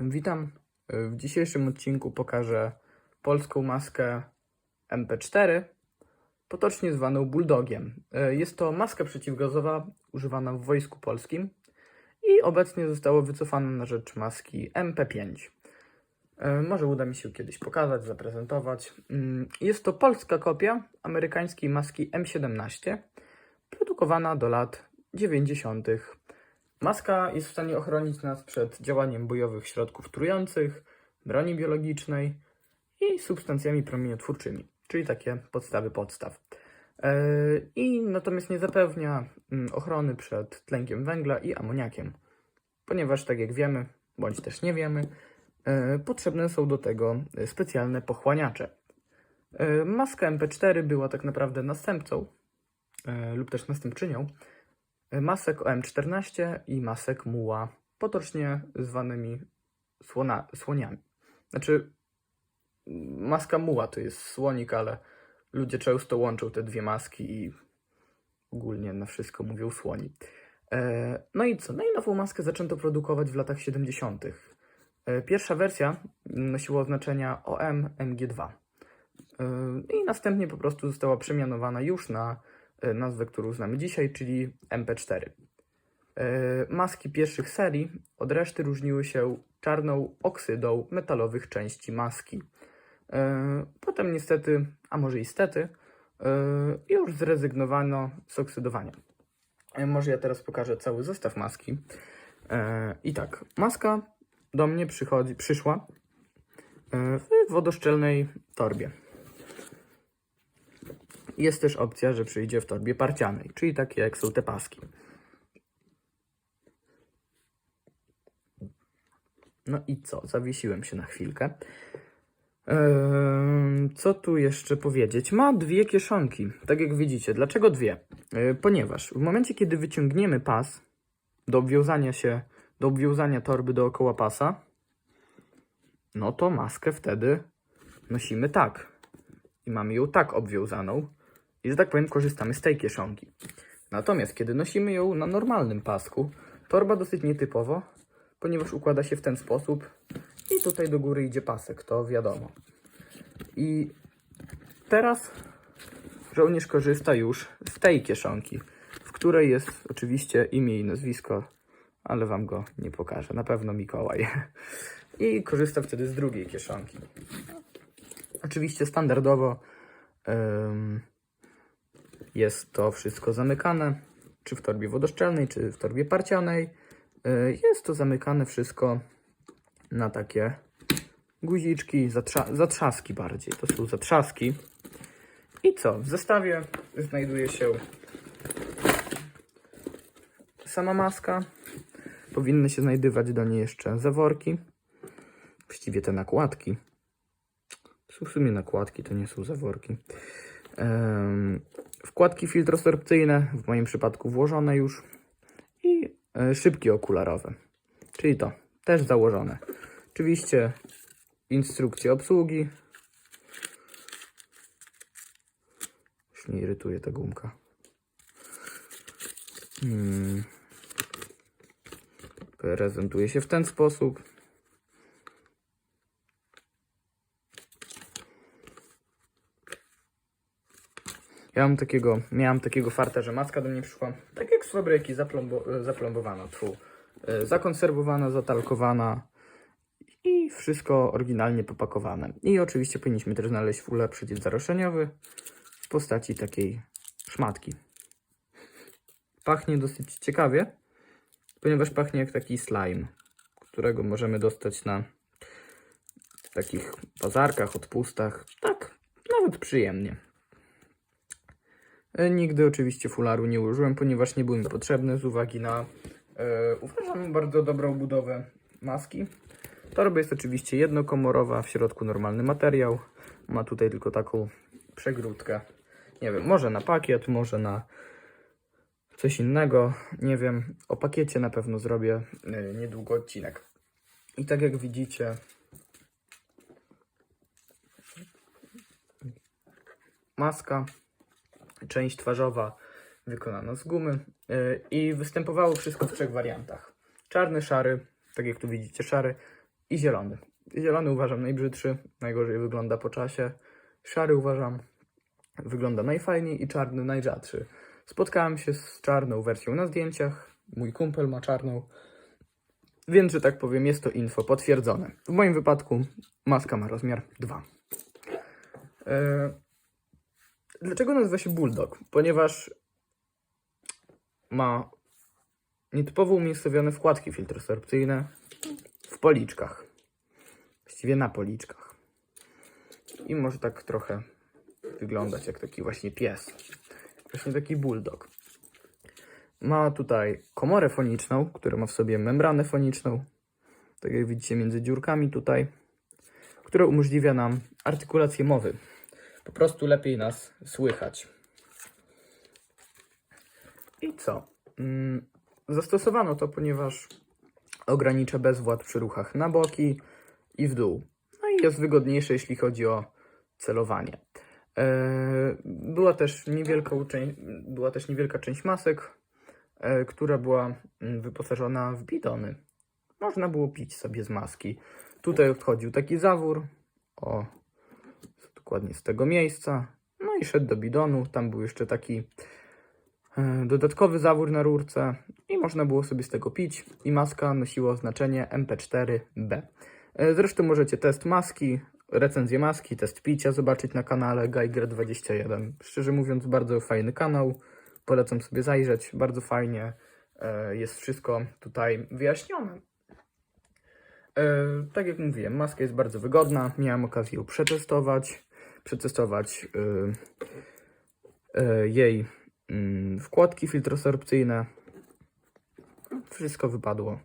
Witam. W dzisiejszym odcinku pokażę polską maskę MP4, potocznie zwaną Bulldogiem. Jest to maska przeciwgazowa używana w Wojsku Polskim i obecnie została wycofana na rzecz maski MP5. Może uda mi się kiedyś pokazać, zaprezentować. Mm, Jest to polska kopia amerykańskiej maski M17, produkowana do lat 90. Maska jest w stanie ochronić nas przed działaniem bojowych środków trujących, broni biologicznej i substancjami promieniotwórczymi, czyli takie podstawy podstaw. Yy, I natomiast nie zapewnia mm, ochrony przed tlenkiem węgla i amoniakiem, ponieważ, tak jak wiemy, bądź też nie wiemy, yy, potrzebne są do tego specjalne pochłaniacze. Yy, Maska MP4 była tak naprawdę następcą lub też następczynią masek OM14 i masek muła, potocznie zwanymi słona, słoniami. Znaczy, maska muła to jest słonik, ale ludzie często łączą te dwie maski i ogólnie na wszystko mówią słoni. E, No i co? No i nową maskę zaczęto produkować w latach 70. E, Pierwsza wersja nosiła oznaczenia OM MG2. E, I następnie po prostu została przemianowana już na nazwę, którą znamy dzisiaj, czyli MP4. E, Maski pierwszych serii od reszty różniły się czarną oksydą metalowych części maski. E, Potem niestety, a może istety, e, już zrezygnowano z oksydowania. E, Może ja teraz pokażę cały zestaw maski. E, I tak, maska do mnie przychodzi, przyszła e, w wodoszczelnej torbie. Jest też opcja, że przyjdzie w torbie parcianej, czyli takie jak są te paski. No i co? Zawiesiłem się na chwilkę. Ehm, Co tu jeszcze powiedzieć? Ma dwie kieszonki, tak jak widzicie. Dlaczego dwie? E, Ponieważ w momencie, kiedy wyciągniemy pas do obwiązania się, do obwiązania torby dookoła pasa, no to maskę wtedy nosimy tak. I mamy ją tak obwiązaną. I że tak powiem, korzystamy z tej kieszonki. Natomiast kiedy nosimy ją na normalnym pasku, torba dosyć nietypowo, ponieważ układa się w ten sposób i tutaj do góry idzie pasek, to wiadomo. I teraz żołnierz korzysta już z tej kieszonki, w której jest oczywiście imię i nazwisko, ale wam go nie pokażę. Na pewno Mikołaj. I korzysta wtedy z drugiej kieszonki. Oczywiście standardowo em, jest to wszystko zamykane, czy w torbie wodoszczelnej, czy w torbie parcianej. E, Jest to zamykane wszystko na takie guziczki, zatrza zatrzaski bardziej. To są zatrzaski. I co? W zestawie znajduje się sama maska. Powinny się znajdywać do niej jeszcze zaworki. Właściwie te nakładki. W sumie nakładki, to nie są zaworki. Wkładki filtrosorpcyjne, w moim przypadku włożone już. I e, szybki okularowe. Czyli to, też założone. Oczywiście instrukcje obsługi. Już mnie irytuje ta gumka. Hmm. Prezentuje się w ten sposób. Ja mam takiego, miałam takiego farta, że maska do mnie przyszła tak jak z fabryki, zaplombo, zaplombowana, tfu, e, zakonserwowana, zatalkowana i wszystko oryginalnie popakowane. I oczywiście powinniśmy też znaleźć fulę przeciwzaroszeniowy w postaci takiej szmatki. Pachnie dosyć ciekawie, ponieważ pachnie jak taki slime, którego możemy dostać na takich bazarkach, odpustach. Tak, nawet przyjemnie. Nigdy oczywiście fularu nie użyłem, ponieważ nie był mi potrzebny z uwagi na, e, uważam, bardzo dobrą budowę maski. Torba jest oczywiście jednokomorowa, w środku normalny materiał. Ma tutaj tylko taką przegródkę. Nie wiem, może na pakiet, może na coś innego. Nie wiem, o pakiecie na pewno zrobię e, niedługo odcinek. I tak jak widzicie, maska część twarzowa wykonana z gumy yy, i występowało wszystko w trzech wariantach. Czarny, szary, tak jak tu widzicie, szary, i zielony. Zielony uważam najbrzydszy, najgorzej wygląda po czasie. Szary uważam wygląda najfajniej i czarny najrzadszy. Spotkałem się z czarną wersją na zdjęciach. Mój kumpel ma czarną. Więc, że tak powiem, jest to info potwierdzone. W moim wypadku maska ma rozmiar 2. E, Dlaczego nazywa się Bulldog? Ponieważ ma nietypowo umiejscowione wkładki filtrosorpcyjne w policzkach. Właściwie na policzkach. I może tak trochę wyglądać jak taki właśnie pies. Właśnie taki bulldog. Ma tutaj komorę foniczną, która ma w sobie membranę foniczną. Tak jak widzicie między dziurkami tutaj. Która umożliwia nam artykulację mowy. Po prostu lepiej nas słychać. I co? Mm, Zastosowano to, ponieważ ogranicza bezwład przy ruchach na boki i w dół. No i jest wygodniejsze, jeśli chodzi o celowanie. E, Była też niewielka, była też niewielka część masek, e, która była mm, wyposażona w bidony. Można było pić sobie z maski. Tutaj odchodził taki zawór, o, dokładnie z tego miejsca. No i szedł do bidonu. Tam był jeszcze taki e, dodatkowy zawór na rurce i można było sobie z tego pić. I maska nosiła oznaczenie MP4B. E, Zresztą możecie test maski, recenzję maski, test picia zobaczyć na kanale Geiger21. Szczerze mówiąc, bardzo fajny kanał. Polecam sobie zajrzeć. Bardzo fajnie e, jest wszystko tutaj wyjaśnione. Tak jak mówiłem, maska jest bardzo wygodna. Miałem okazję ją przetestować. Przetestować e, e, jej mm, wkładki filtrosorpcyjne. Wszystko wypadło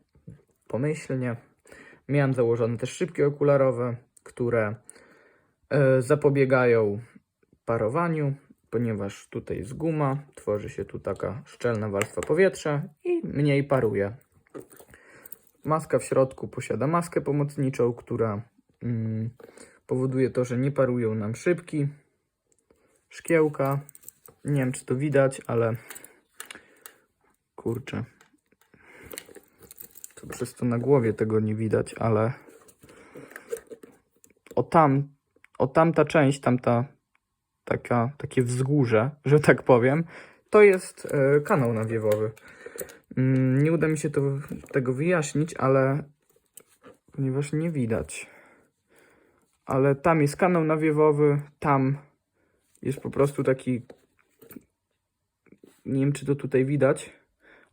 pomyślnie. Miałem założone też szybkie okularowe, które e, zapobiegają parowaniu, ponieważ tutaj jest guma, tworzy się tu taka szczelna warstwa powietrza i mniej paruje. Maska w środku posiada maskę pomocniczą, która mm, powoduje to, że nie parują nam szybki, szkiełka. Nie wiem, czy to widać, ale kurczę. To przez to na głowie tego nie widać, ale o tam, o tamta część, tamta taka, takie wzgórze, że tak powiem, to jest e, kanał nawiewowy. Mm, Nie uda mi się to, tego wyjaśnić, ale ponieważ nie widać. Ale tam jest kanał nawiewowy, tam jest po prostu taki. Nie wiem, czy to tutaj widać,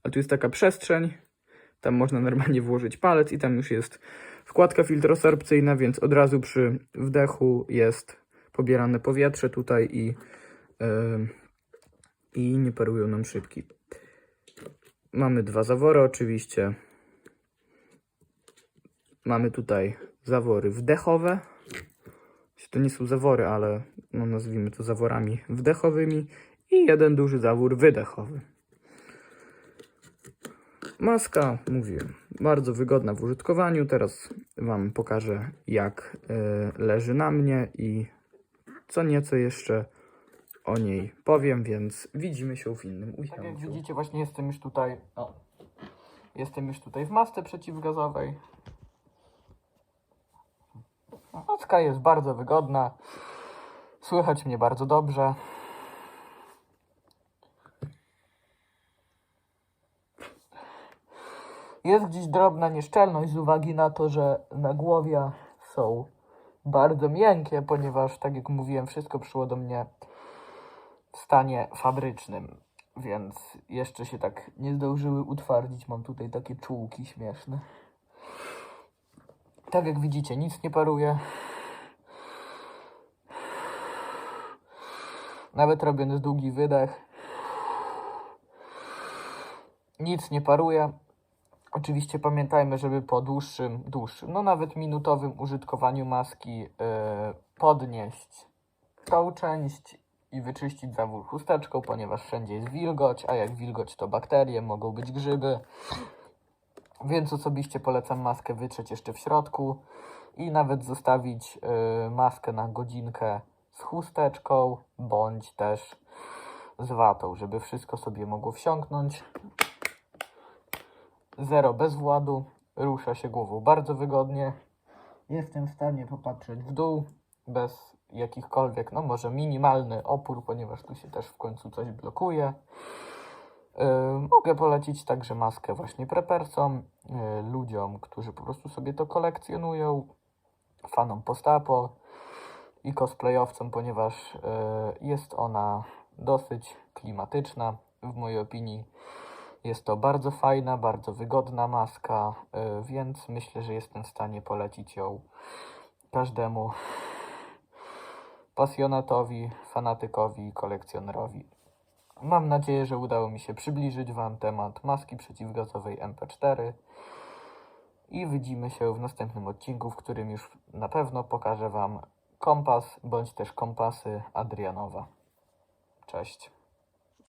ale tu jest taka przestrzeń. Tam można normalnie włożyć palec i tam już jest wkładka filtrosorpcyjna, więc od razu przy wdechu jest pobierane powietrze tutaj i, yy, i nie parują nam szybki. Mamy dwa zawory oczywiście. Mamy tutaj zawory wdechowe. To nie są zawory, ale no nazwijmy to zaworami wdechowymi. I jeden duży zawór wydechowy. Maska, mówiłem, bardzo wygodna w użytkowaniu. Teraz Wam pokażę, jak y, leży na mnie i co nieco jeszcze o niej powiem, więc widzimy się w innym ujęciu. Tak jak widzicie, właśnie jestem już tutaj. O, jestem już tutaj w masce przeciwgazowej. Maska jest bardzo wygodna. Słychać mnie bardzo dobrze. Jest gdzieś drobna nieszczelność z uwagi na to, że nagłowia są bardzo miękkie, ponieważ, tak jak mówiłem, wszystko przyszło do mnie w stanie fabrycznym, więc jeszcze się tak nie zdążyły utwardzić. Mam tutaj takie czułki śmieszne. Tak jak widzicie, nic nie paruje. Nawet robiąc długi wydech, nic nie paruje. Oczywiście pamiętajmy, żeby po dłuższym, dłuższym, no nawet minutowym użytkowaniu maski yy, podnieść tą część i wyczyścić zawór chusteczką, ponieważ wszędzie jest wilgoć, a jak wilgoć to bakterie, mogą być grzyby. Więc osobiście polecam maskę wytrzeć jeszcze w środku i nawet zostawić yy, maskę na godzinkę z chusteczką, bądź też z watą, żeby wszystko sobie mogło wsiąknąć. Zero bez władu, rusza się głową bardzo wygodnie. Jestem w stanie popatrzeć w dół bez jakichkolwiek, no może minimalny opór, ponieważ tu się też w końcu coś blokuje. Yy, mogę polecić także maskę właśnie prepersom, yy, ludziom, którzy po prostu sobie to kolekcjonują, fanom postapo i cosplayowcom, ponieważ yy, jest ona dosyć klimatyczna, w mojej opinii. Jest to bardzo fajna, bardzo wygodna maska, więc myślę, że jestem w stanie polecić ją każdemu pasjonatowi, fanatykowi i kolekcjonerowi. Mam nadzieję, że udało mi się przybliżyć Wam temat maski przeciwgazowej MP4 i widzimy się w następnym odcinku, w którym już na pewno pokażę Wam kompas bądź też kompasy Adrianowa. Cześć.